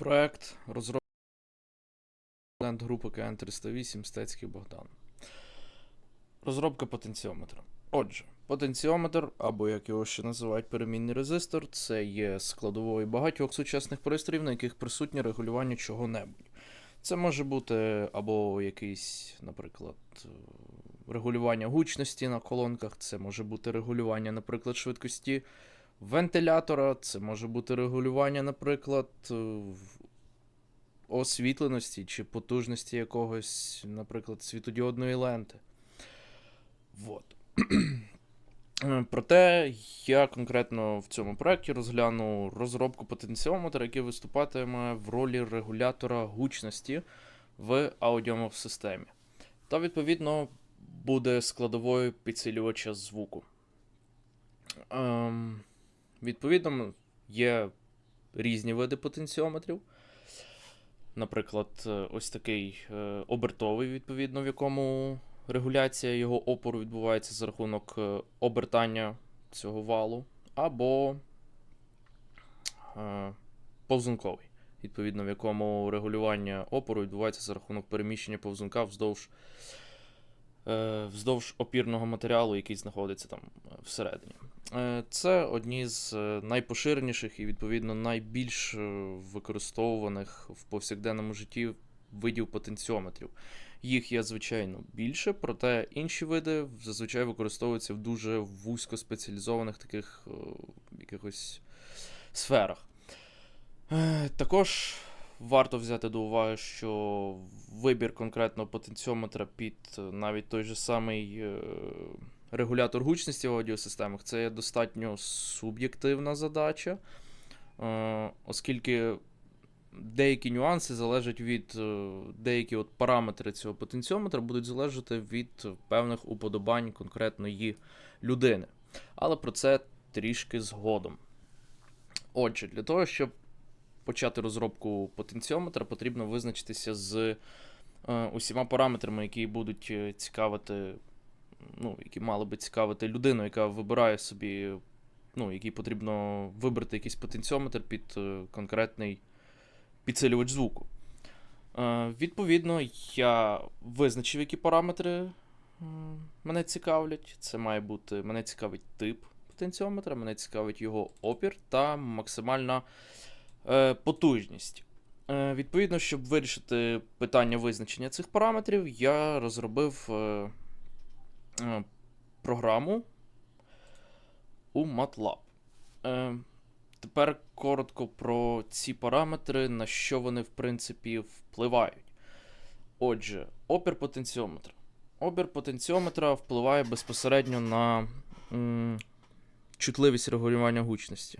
Проект розробки групи КН308 Стецький Богдан. Розробка потенціометра. Отже, потенціометр, або як його ще називають перемінний резистор, це є складовою багатьох сучасних пристроїв, на яких присутнє регулювання чого-небудь. Це може бути або якийсь, наприклад, регулювання гучності на колонках, це може бути регулювання, наприклад, швидкості вентилятора, це може бути регулювання, наприклад, е, освітленості чи потужності якогось, наприклад, світодіодної ленти. Вот. Е, Проте я конкретно в цьому проєкті розгляну розробку потенціометра, який виступатиме в ролі регулятора гучності в аудіомов-системі. Та, відповідно, буде складовою підсилювача звуку. Ем, відповідно, є різні види потенціометрів. Наприклад, е, ось такий е, обертовий, відповідно, в якому регуляція його опору відбувається за рахунок е, обертання цього валу, або повзунковий, відповідно, в якому регулювання опору відбувається за рахунок переміщення повзунка вздовж, вздовж опірного матеріалу, який знаходиться там всередині. Е, Це одні з е, найпоширеніших і, відповідно, найбільш е, використовуваних в повсякденному житті видів потенціометрів. Їх є, звичайно, більше, проте інші види зазвичай використовуються в дуже вузькоспеціалізованих таких е, якихось сферах. Також варто взяти до уваги, що вибір конкретного потенціометра під навіть той же самий регулятор гучності в аудіосистемах це є достатньо суб'єктивна задача, е, оскільки деякі нюанси залежать від е, деякі от параметри цього потенціометра будуть залежати від певних уподобань конкретної людини. Але про це трішки згодом. Отже, для того, щоб почати розробку потенціометра, потрібно визначитися з е, усіма параметрами, які будуть цікавити, ну, які мали би цікавити людину, яка вибирає собі, ну, якій потрібно вибрати якийсь потенціометр під е, конкретний підсилювач звуку. Е, відповідно, я визначив, які параметри мене цікавлять. Це має бути. Мене цікавить тип потенціометра, мене цікавить його опір та максимальна е, потужність. Відповідно, щоб вирішити питання визначення цих параметрів, я розробив програму у MATLAB. Е, Тепер коротко про ці параметри, на що вони, в принципі, впливають. Отже, опір потенціометра. Опір потенціометра впливає безпосередньо на м, чутливість регулювання гучності.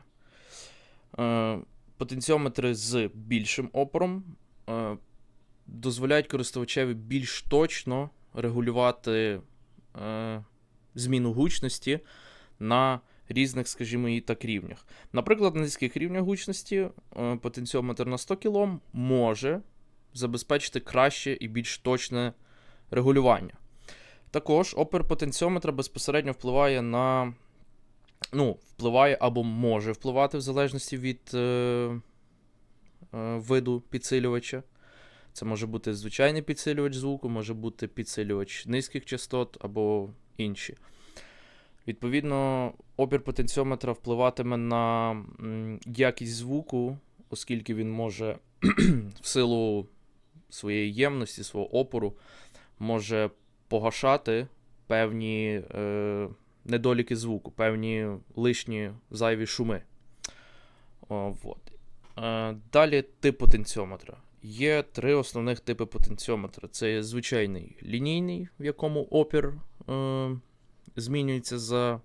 Е, потенціометри з більшим опором е, дозволяють користувачеві більш точно регулювати е, зміну гучності на різних, скажімо, і так рівнях. Наприклад, на низьких рівнях гучності е, потенціометр на 100 кОм може забезпечити краще і більш точне регулювання. Також опір потенціометра безпосередньо впливає на. Ну, впливає або може впливати в залежності від е, е, виду підсилювача. Це може бути звичайний підсилювач звуку, може бути підсилювач низьких частот або інші. Відповідно, опір потенціометра впливатиме на якість звуку, оскільки він може в силу своєї ємності, свого опору, може погашати певні е, недоліки звуку, певні лишні зайві шуми. О, вот. Е, далі тип потенціометра. Є три основних типи потенціометра. Це є звичайний лінійний, в якому опір е, змінюється за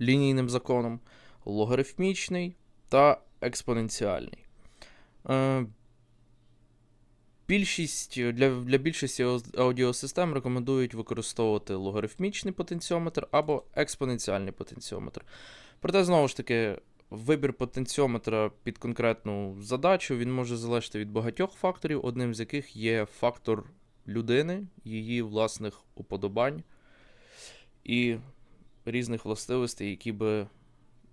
лінійним законом, логарифмічний та експоненціальний. Е, Більшість для, для більшості ау- аудіосистем рекомендують використовувати логарифмічний потенціометр або експоненціальний потенціометр. Проте, знову ж таки, вибір потенціометра під конкретну задачу він може залежати від багатьох факторів, одним з яких є фактор людини, її власних уподобань і різних властивостей, які би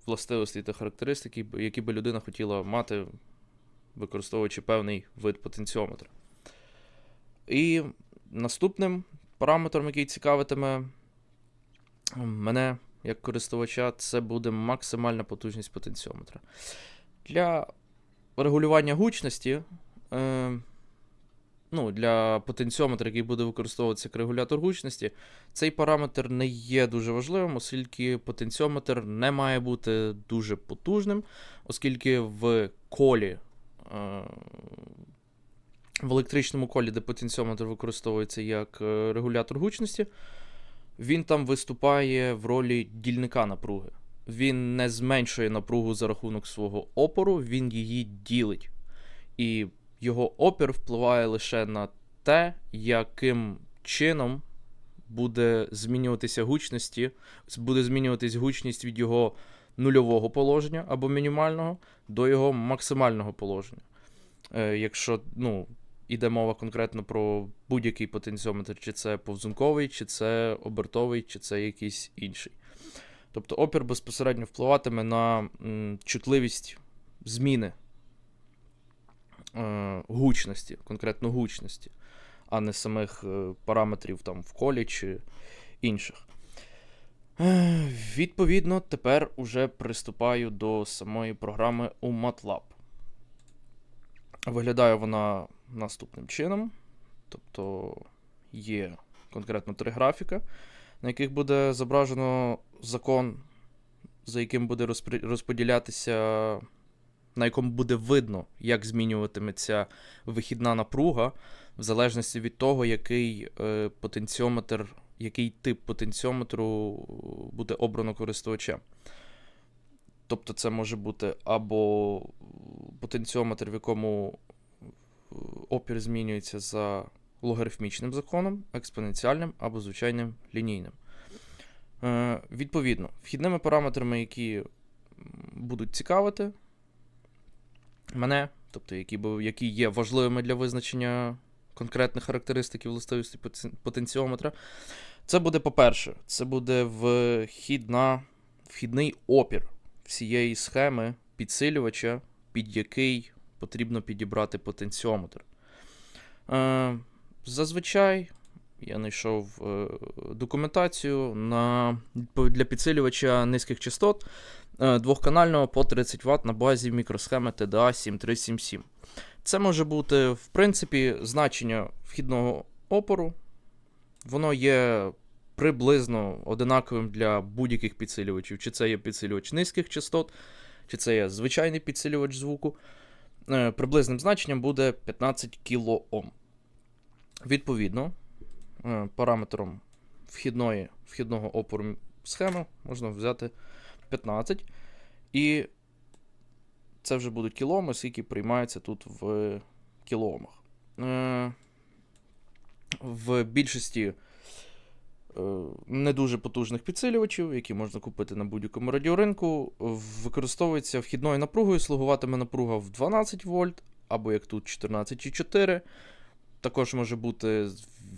властивості та характеристики, які би людина хотіла мати використовуючи певний вид потенціометра. І наступним параметром, який цікавитиме мене як користувача, це буде максимальна потужність потенціометра. Для регулювання гучності, е, ну, для потенціометра, який буде використовуватися як регулятор гучності, цей параметр не є дуже важливим, оскільки потенціометр не має бути дуже потужним, оскільки в колі. Е, в електричному колі, де потенціометр використовується як е, регулятор гучності, він там виступає в ролі дільника напруги. Він не зменшує напругу за рахунок свого опору, він її ділить. І його опір впливає лише на те, яким чином буде змінюватися гучності, буде змінюватись гучність від його нульового положення або мінімального до його максимального положення. Е, Якщо ну, іде мова конкретно про будь-який потенціометр, чи це повзунковий, чи це обертовий, чи це якийсь інший. Тобто опір безпосередньо впливатиме на чутливість зміни е, гучності, конкретно гучності, а не самих е, параметрів там в колі чи інших. Е, відповідно, тепер уже приступаю до самої програми у MATLAB. Виглядає вона наступним чином. Тобто є конкретно три графіка, на яких буде зображено закон, за яким буде розподілятися, на якому буде видно, як змінюватиметься вихідна напруга, в залежності від того, який е, потенціометр, який тип потенціометру буде обрано користувачем. Тобто це може бути або потенціометр, в якому опір змінюється за логарифмічним законом, експоненціальним або звичайним лінійним. Е, відповідно, вхідними параметрами, які будуть цікавити мене, тобто які, які є важливими для визначення конкретних характеристик і властивостей потенціометра, це буде, по-перше, це буде вхідна, вхідний опір всієї схеми підсилювача, під який потрібно підібрати потенціометр. Е, зазвичай я знайшов е, документацію на, для підсилювача низьких частот е, двохканального по 30 Вт на базі мікросхеми TDA 7377. Це може бути, в принципі, значення вхідного опору. Воно є приблизно одинаковим для будь-яких підсилювачів. Чи це є підсилювач низьких частот, чи це є звичайний підсилювач звуку. Е, Приблизним значенням буде 15 кОм. Відповідно, е, параметром вхідної, вхідного опору схеми можна взяти 15. І це вже будуть кіломи, оскільки приймаються тут в кілоомах. Е, В більшості не дуже потужних підсилювачів, які можна купити на будь-якому радіоринку, використовується вхідною напругою, слугуватиме напруга в 12 вольт, або як тут 14,4. Також може бути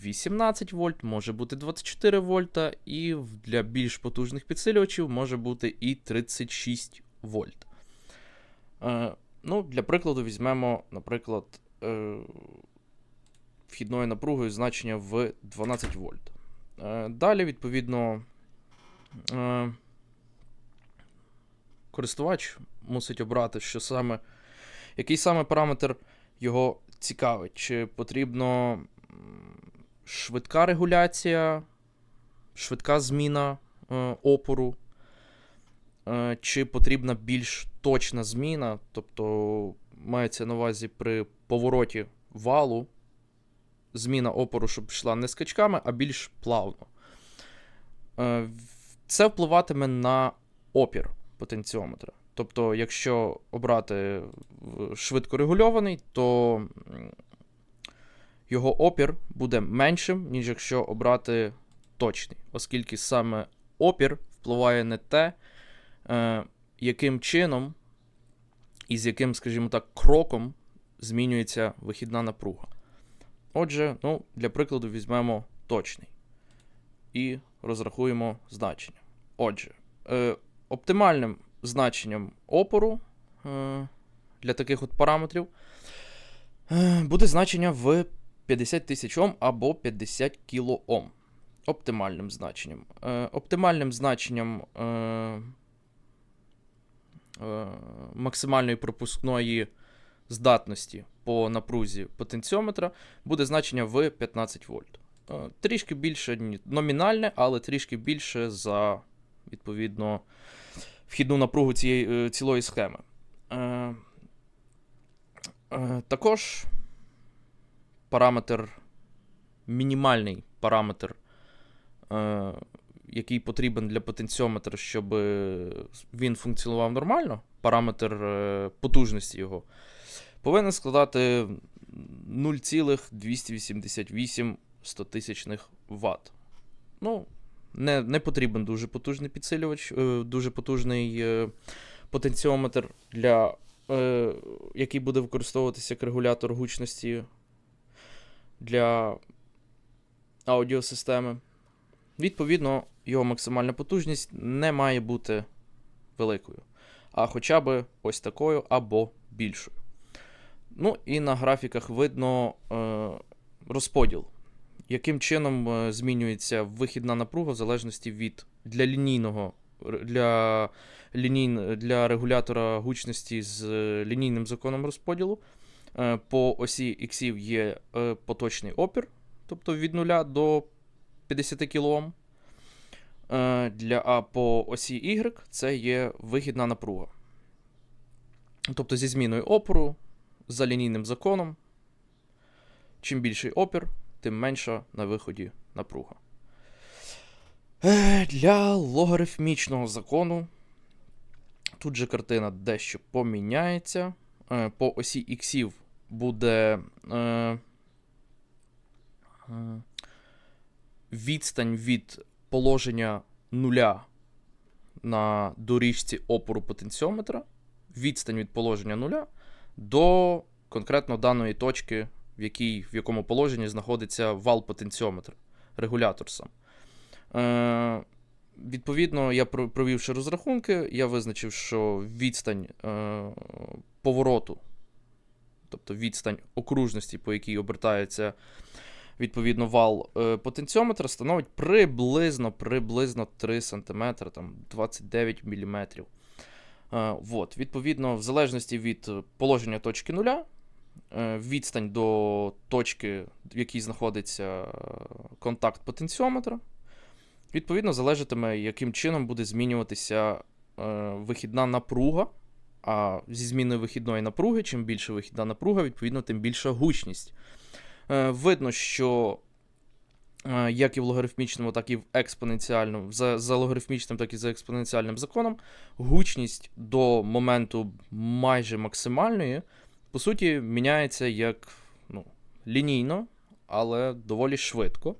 18 вольт, може бути 24 вольта, і для більш потужних підсилювачів може бути і 36 вольт. Е, ну, для прикладу, візьмемо, наприклад, е, вхідною напругою значення в 12 вольт. Е, далі, відповідно, е, користувач мусить обрати, що саме, який саме параметр його цікавить. Чи потрібно швидка регуляція, швидка зміна е, опору, чи потрібна більш точна зміна, тобто мається на увазі при повороті валу зміна опору, щоб йшла не скачками, а більш плавно. Е, Це впливатиме на опір потенціометра. Тобто, якщо обрати в- швидкорегульований, то його опір буде меншим, ніж якщо обрати точний, оскільки саме опір впливає на те, е, яким чином і з яким, скажімо так, кроком змінюється вихідна напруга. Отже, ну, для прикладу візьмемо точний і розрахуємо значення. Отже, е, оптимальним значенням опору е, для таких от параметрів, е, буде значення в 50 тисяч Ом або 50 кОм. Оптимальним значенням. Е, Оптимальним значенням е, е, максимальної пропускної здатності по напрузі потенціометра буде значення в 15 вольт. Е, Трішки більше номінальне, але трішки більше за відповідно вхідну напругу цієї е, цілої схеми. Е, Також параметр, мінімальний параметр, який потрібен для потенціометра, щоб він функціонував нормально, параметр потужності його, повинен складати 0,288 Вт. Ну, не, не потрібен дуже потужний підсилювач, е, дуже потужний е, потенціометр, для, е, який буде використовуватися як регулятор гучності для аудіосистеми. Відповідно, його максимальна потужність не має бути великою, а хоча б ось такою або більшою. Ну і на графіках видно е, розподіл, яким чином е, змінюється вихідна напруга в залежності від для лінійного для, ліній, для регулятора гучності з е, лінійним законом розподілу. По осі іксів є поточний опір, тобто від 0 до 50 кОм. Для, а по осі Y це є вихідна напруга. Тобто зі зміною опору за лінійним законом. Чим більший опір, тим менша на виході напруга. Для логарифмічного закону тут же картина дещо поміняється. Е, По осі іксів буде е, е, відстань від положення нуля на доріжці опору потенціометра, відстань від положення нуля до конкретно даної точки, в, якій, в якому положенні знаходиться вал потенціометра, регулятор сам. Е, відповідно, я провівши розрахунки, я визначив, що відстань е, повороту, тобто відстань окружності, по якій обертається відповідно вал е, потенціометра, становить приблизно, приблизно 3 см, там 29 мм. Е, вот, відповідно, в залежності від е, положення точки нуля, е, відстань до точки, в якій знаходиться контакт потенціометра, відповідно, залежатиме, яким чином буде змінюватися вихідна напруга. А зі зміною вихідної напруги, чим більше вихідна напруга, відповідно, тим більша гучність. Видно, що як і в логарифмічному, так і в експоненціальному, за, за логарифмічним, так і за експоненціальним законом, гучність до моменту майже максимальної, по суті, міняється як ну, лінійно, але доволі швидко.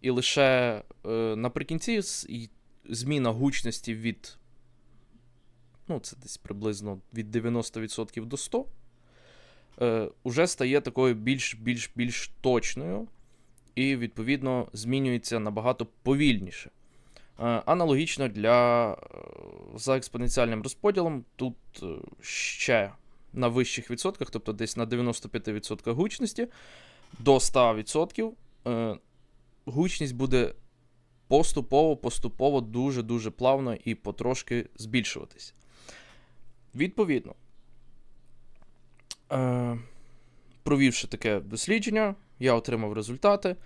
І лише е, наприкінці зміна гучності від. Ну, це десь приблизно від 90% до 100%, е, уже стає такою більш більш більш точною і, відповідно, змінюється набагато повільніше. Е, аналогічно для е, за експоненціальним розподілом, тут е, ще на вищих відсотках, тобто десь на 95% гучності, до 100% е, гучність буде поступово, поступово, дуже-дуже плавно і потрошки збільшуватись. Відповідно, провівши таке дослідження, я отримав результати.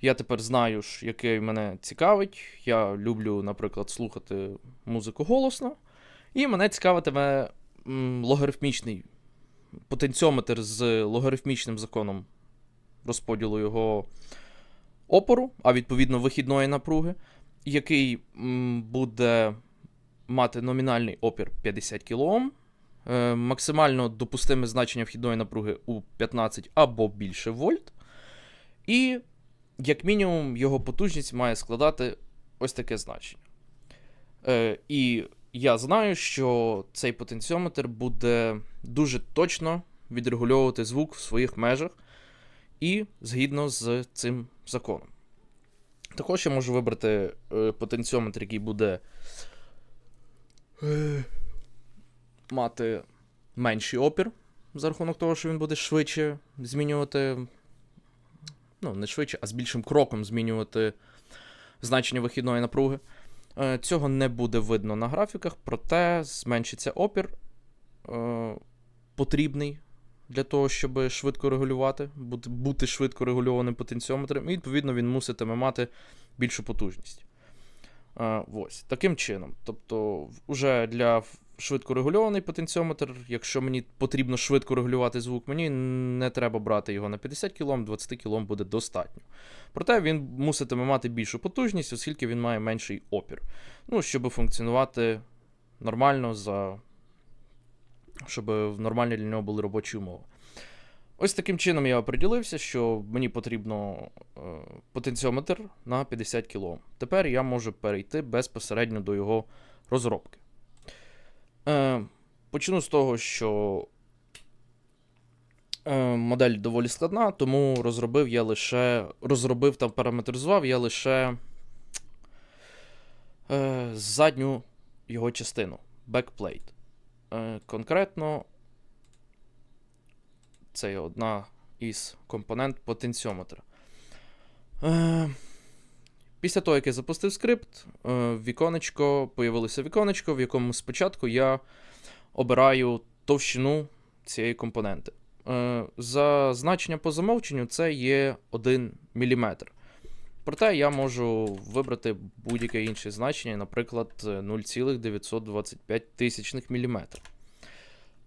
Я тепер знаю, який мене цікавить. Я люблю, наприклад, слухати музику голосно. І мене цікавитиме логарифмічний потенціометр з логарифмічним законом розподілу його опору, а відповідно вихідної напруги, який буде мати номінальний опір 50 кОм, е, максимально допустиме значення вхідної напруги у 15 або більше вольт. І, як мінімум, його потужність має складати ось таке значення. Е, і я знаю, що цей потенціометр буде дуже точно відрегульовувати звук в своїх межах і згідно з цим законом. Також я можу вибрати е, потенціометр, який буде е, мати менший опір за рахунок того, що він буде швидше змінювати. Ну, не швидше, а з більшим кроком змінювати значення вихідної напруги. Е, Цього не буде видно на графіках, проте зменшиться опір е, потрібний для того, щоб швидко регулювати, бути, швидко регульованим потенціометром, і відповідно він муситиме мати більшу потужність. Е, ось, Таким чином. Тобто, вже для швидко регульований потенціометр, якщо мені потрібно швидко регулювати звук, мені не треба брати його на 50 кОм, 20 кОм буде достатньо. Проте він муситиме мати більшу потужність, оскільки він має менший опір. Ну, щоб функціонувати нормально, за... щоб нормальні для нього були робочі умови. Ось таким чином я оприділився, що мені потрібно е, потенціометр на 50 кОм. Тепер я можу перейти безпосередньо до його розробки. Е, Почну з того, що е, модель доволі складна, тому розробив я лише. Розробив та параметризував я лише е, задню його частину. Е, Конкретно, це є одна із компонент потенціометра. Після того, як я запустив скрипт, е, віконечко, появилося віконечко, в якому спочатку я обираю товщину цієї компоненти. Е, За значення по замовченню це є 1 мм. Проте я можу вибрати будь-яке інше значення, наприклад, 0,925 тисячних мм.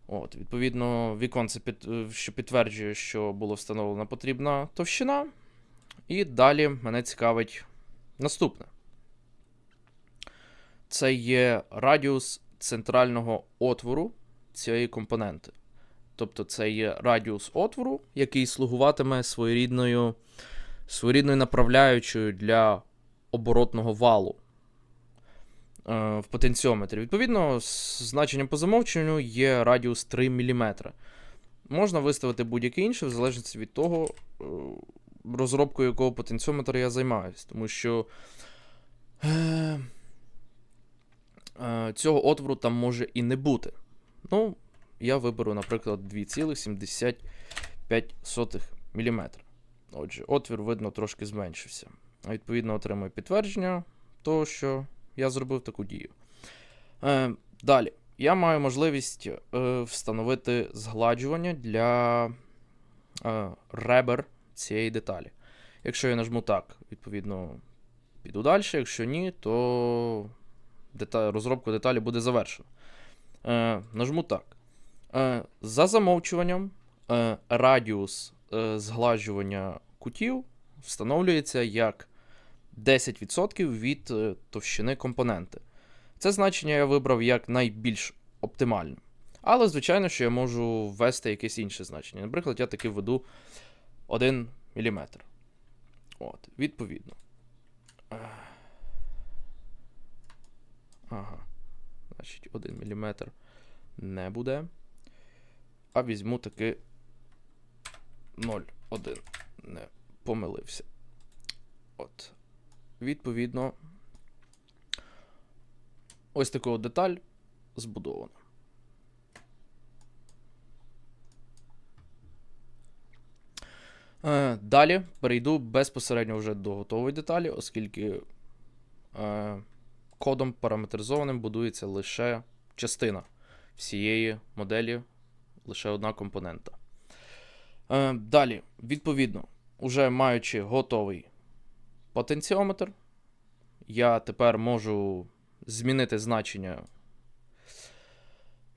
От, Відповідно, віконце, під, що підтверджує, що була встановлена потрібна товщина. І далі мене цікавить Наступне. Це є радіус центрального отвору цієї компоненти. Тобто це є радіус отвору, який слугуватиме своєрідною своєрідною направляючою для оборотного валу е, в потенціометрі. Відповідно, значенням по замовченню є радіус 3 мм. Можна виставити будь-яке інше, в залежності від того, е, розробкою якого потенціометра я займаюся. Тому що е, е, цього отвору там може і не бути. Ну, я виберу, наприклад, 2,75 мм. Отже, отвір, видно, трошки зменшився. Відповідно, отримую підтвердження того, що я зробив таку дію. Е, Далі, я маю можливість е, встановити згладжування для е, ребер цієї деталі. Якщо я нажму так, відповідно, піду далі. Якщо ні, то деталь, розробка деталі буде завершена. Е, Нажму так. Е, За замовчуванням, е, радіус е, згладжування кутів встановлюється як 10% від е, товщини компоненти. Це значення я вибрав як найбільш оптимальне. Але, звичайно, що я можу ввести якесь інше значення. Наприклад, я таки введу 1 мм. От, Відповідно. Ага. Значить, 1 мм не буде. А візьму таки 0,1. Не помилився. От. Відповідно, ось таку деталь збудована. Далі перейду безпосередньо вже до готової деталі, оскільки е, кодом параметризованим будується лише частина всієї моделі, лише одна компонента. Е, Далі, відповідно, уже маючи готовий потенціометр, я тепер можу змінити значення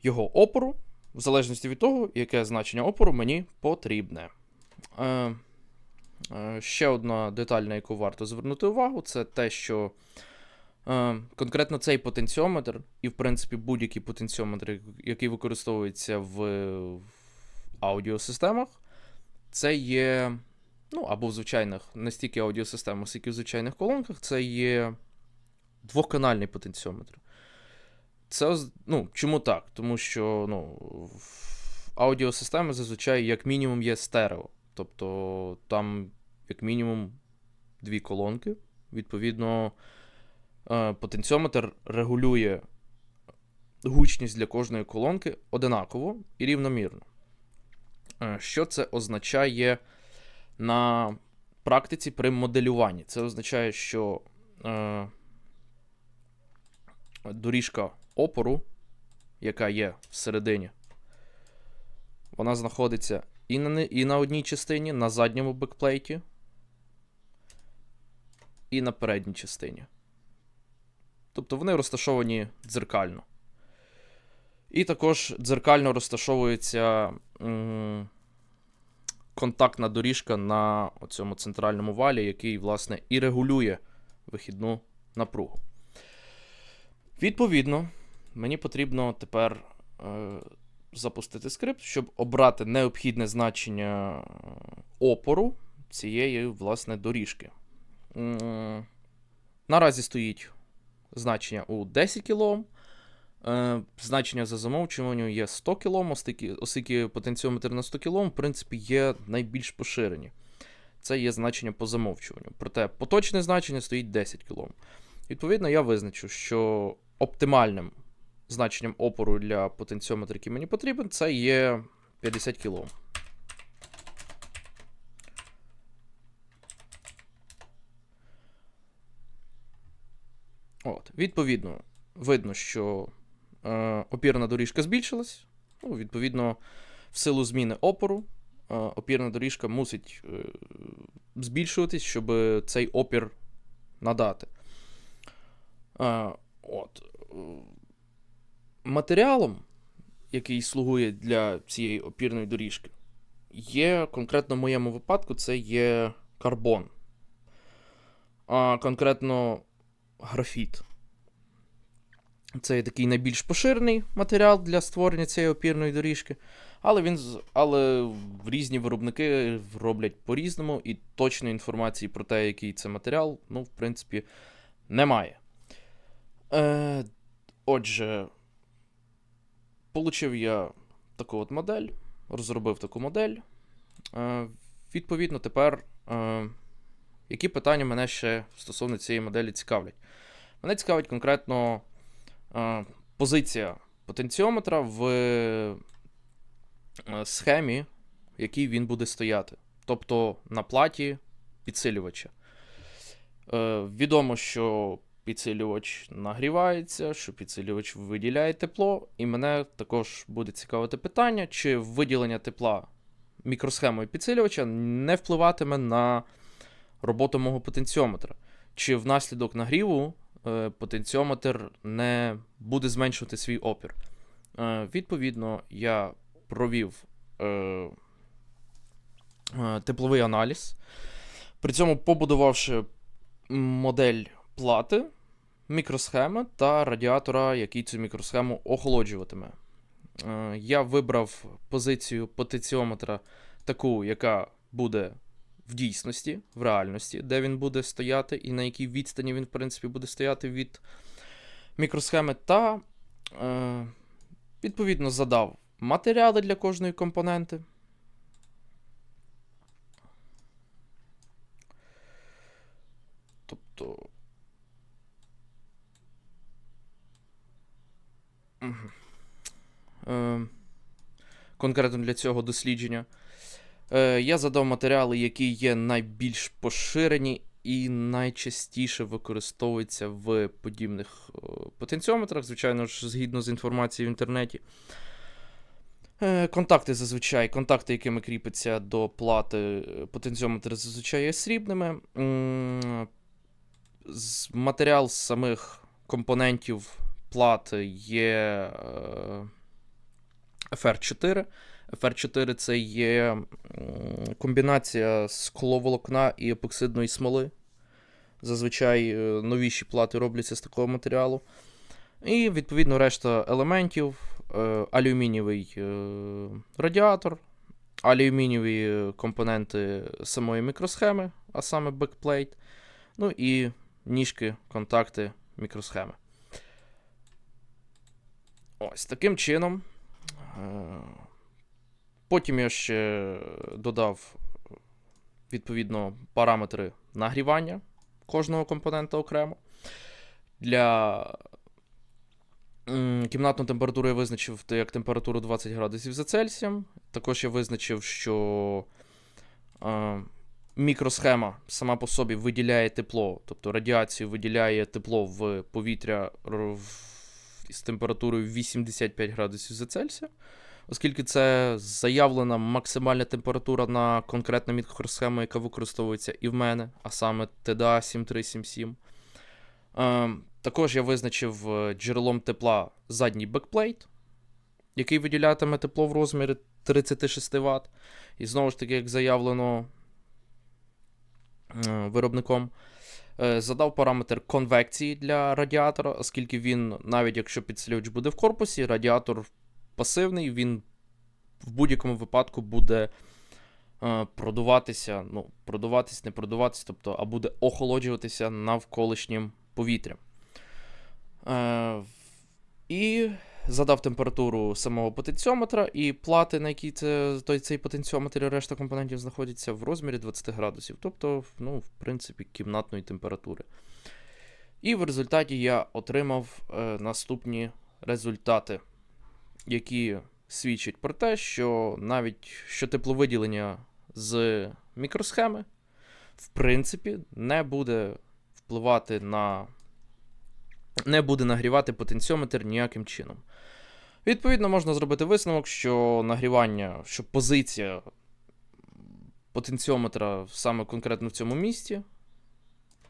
його опору, в залежності від того, яке значення опору мені потрібне. Е, е, ще одна деталь, на яку варто звернути увагу, це те, що е, конкретно цей потенціометр, і, в принципі, будь-який потенціометр, який використовується в, аудіосистемах, це є. Ну, або в звичайних, не стільки аудіосистемах, скільки в звичайних колонках, це є двохканальний потенціометр. Це, ну, Чому так? Тому що ну, аудіосистеми зазвичай, як мінімум, є стерео. Тобто там, як мінімум, дві колонки. Відповідно, е, потенціометр регулює гучність для кожної колонки одинаково і рівномірно. Е, Що це означає на практиці при моделюванні? Це означає, що е, доріжка опору, яка є всередині, вона знаходиться і на, і на одній частині, на задньому бекплейті, і на передній частині. Тобто вони розташовані дзеркально. І також дзеркально розташовується м, контактна доріжка на цьому центральному валі, який, власне, і регулює вихідну напругу. Відповідно, мені потрібно тепер е, запустити скрипт, щоб обрати необхідне значення опору цієї, власне, доріжки. Наразі стоїть значення у 10 кОм. Е, значення за замовчуванням є 100 кОм, оскільки потенціометр на 100 кОм, в принципі, є найбільш поширені. Це є значення по замовчуванню. Проте поточне значення стоїть 10 кОм. Відповідно, я визначу, що оптимальним значенням опору для потенціометра, який мені потрібен, це є 50 кОм. От, відповідно, видно, що е, опірна доріжка збільшилась. Ну, відповідно, в силу зміни опору, е, опірна доріжка мусить е, збільшуватись, щоб цей опір надати. Е, от. Матеріалом, який слугує для цієї опірної доріжки, є конкретно в моєму випадку, це є карбон. А конкретно графіт. Це є такий найбільш поширений матеріал для створення цієї опірної доріжки. Але він але різні виробники роблять по-різному, і точної інформації про те, який це матеріал, ну, в принципі, немає. Е, отже, получив я таку от модель, розробив таку модель. Е, відповідно, тепер, е, які питання мене ще стосовно цієї моделі цікавлять? Мене цікавить конкретно е, позиція потенціометра в е, схемі, в якій він буде стояти. Тобто на платі підсилювача. Е, відомо, що підсилювач нагрівається, що підсилювач виділяє тепло, і мене також буде цікавити питання, чи виділення тепла мікросхемою підсилювача не впливатиме на роботу мого потенціометра. Чи внаслідок нагріву е, потенціометр не буде зменшувати свій опір. Е, відповідно, я провів е, тепловий аналіз, при цьому побудувавши модель плати, мікросхеми та радіатора, який цю мікросхему охолоджуватиме. Е, я вибрав позицію потенціометра таку, яка буде в дійсності, в реальності, де він буде стояти, і на якій відстані він, в принципі, буде стояти від мікросхеми, та е, відповідно задав матеріали для кожної компоненти. Тобто. Мгм. Е, конкретно для цього дослідження. Е, я задав матеріали, які є найбільш поширені і найчастіше використовуються в подібних е, потенціометрах, звичайно ж, згідно з інформацією в інтернеті. Е, Контакти зазвичай, контакти, якими кріпиться до плати е, потенціометр, зазвичай є срібними. Матеріал з самих компонентів плати є е, FR4. FR4 це є комбінація скловолокна і епоксидної смоли. Зазвичай е, новіші плати робляться з такого матеріалу. І, відповідно, решта елементів: е, алюмінієвий радіатор, алюмінієві компоненти самої мікросхеми, а саме бекплейт, ну і ніжки, контакти мікросхеми. Ось таким чином. е, Потім я ще додав відповідно параметри нагрівання кожного компонента окремо. Для Кімнатну температуру я визначив як температуру 20 градусів за Цельсієм. Також я визначив, що е, мікросхема сама по собі виділяє тепло, тобто радіацію виділяє тепло в повітря в- з температурою 85 градусів за Цельсія. Оскільки це заявлена максимальна температура на конкретну мікросхему, яка використовується і в мене, а саме TDA 7377. Е, також я визначив е, джерелом тепла задній бекплейт, який виділятиме тепло в розмірі 36 Вт. І знову ж таки, як заявлено е, виробником, задав параметр конвекції для радіатора, оскільки він, навіть якщо підсилювач буде в корпусі, радіатор пасивний, він в будь-якому випадку буде е, продуватися, ну, продуватись, не продуватись, тобто, а буде охолоджуватися навколишнім повітрям. Е, і задав температуру самого потенціометра і плати, на якій це, той, цей потенціометр і решта компонентів знаходяться в розмірі 20 градусів, тобто, ну, в принципі, кімнатної температури. І в результаті я отримав е, наступні результати, які свідчать про те, що навіть що тепловиділення з мікросхеми, в принципі, не буде впливати на. Не буде нагрівати потенціометр ніяким чином. Відповідно, можна зробити висновок, що нагрівання, що позиція потенціометра саме конкретно в цьому місці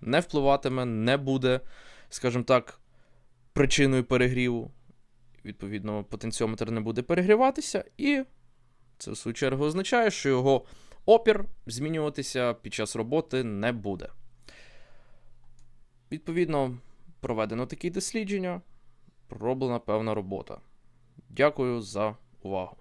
не впливатиме, не буде, скажімо так, причиною перегріву. Відповідно, потенціометр не буде перегріватися, і це в свою чергу означає, що його опір змінюватися під час роботи не буде. Відповідно, проведено такі дослідження, пророблена певна робота. Дякую за увагу.